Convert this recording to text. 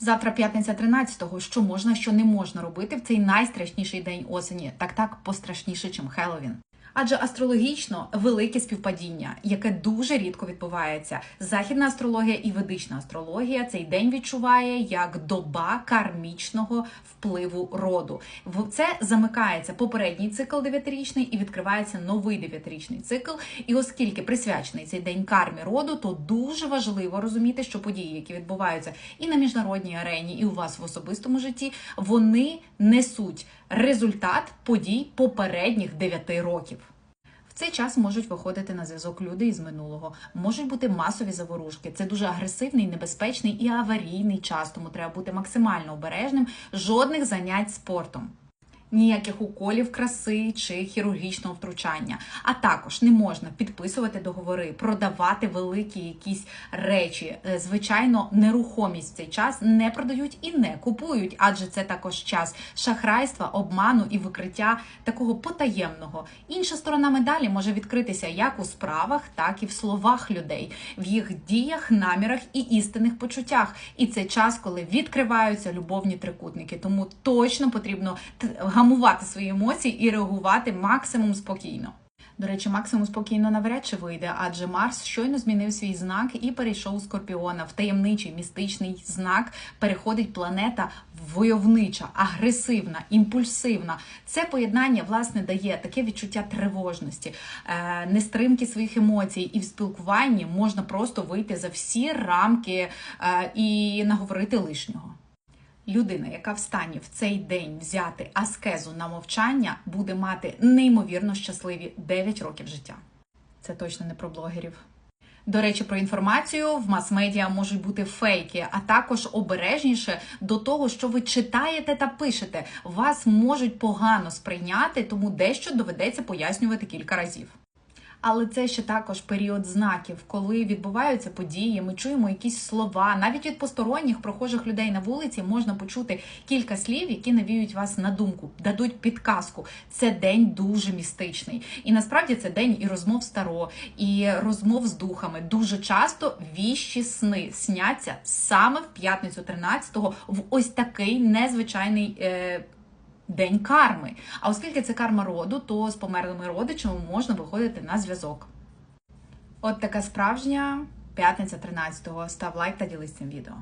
Завтра п'ятниця 13-го. Що можна, що не можна робити в цей найстрашніший день осені. Так так пострашніше, чим Хеллоуін. Адже астрологічно велике співпадіння, яке дуже рідко відбувається. Західна астрологія і ведична астрологія цей день відчуває як доба кармічного впливу роду. В це замикається попередній цикл дев'ятирічний і відкривається новий дев'ятирічний цикл. І оскільки присвячений цей день кармі роду, то дуже важливо розуміти, що події, які відбуваються і на міжнародній арені, і у вас в особистому житті, вони несуть результат подій попередніх дев'яти років. В цей час можуть виходити на зв'язок люди із минулого, можуть бути масові заворушки. Це дуже агресивний, небезпечний і аварійний час, тому треба бути максимально обережним. Жодних занять спортом. Ніяких уколів краси чи хірургічного втручання. А також не можна підписувати договори, продавати великі якісь речі. Е, Звичайно, нерухомість в цей час не продають і не купують, адже це також час шахрайства, обману і викриття такого потаємного. Інша сторона медалі може відкритися як у справах, так і в словах людей, в їх діях, намірах і істинних почуттях. І це час, коли відкриваються любовні трикутники. Тому точно потрібно гамувати свої емоції і реагувати максимум спокійно. До речі, максимум спокійно навряд чи вийде, адже Марс щойно змінив свій знак і перейшов у Скорпіона. В таємничий містичний знак переходить планета войовнича, агресивна, імпульсивна. Це поєднання власне дає таке відчуття тривожності, е, нестримки своїх емоцій, і в спілкуванні можна просто вийти за всі рамки е, і наговорити лишнього. Людина, яка в стані в цей день взяти аскезу на мовчання, буде мати неймовірно щасливі 9 років життя. Це точно не про блогерів. До речі, про інформацію в мас-медіа можуть бути фейки, а також обережніше до того, що ви читаєте та пишете. Вас можуть погано сприйняти, тому дещо доведеться пояснювати кілька разів. Але це ще також період знаків, коли відбуваються події. Ми чуємо якісь слова. Навіть від посторонніх прохожих людей на вулиці можна почути кілька слів, які навіють вас на думку, дадуть підказку. Це день дуже містичний. І насправді це день і розмов старо, і розмов з духами. Дуже часто віщі сни сняться саме в п'ятницю 13-го в ось такий незвичайний. Е- День карми. А оскільки це карма роду, то з померлими родичами можна виходити на зв'язок. От така справжня п'ятниця 13-го. Став лайк та ділись цим відео.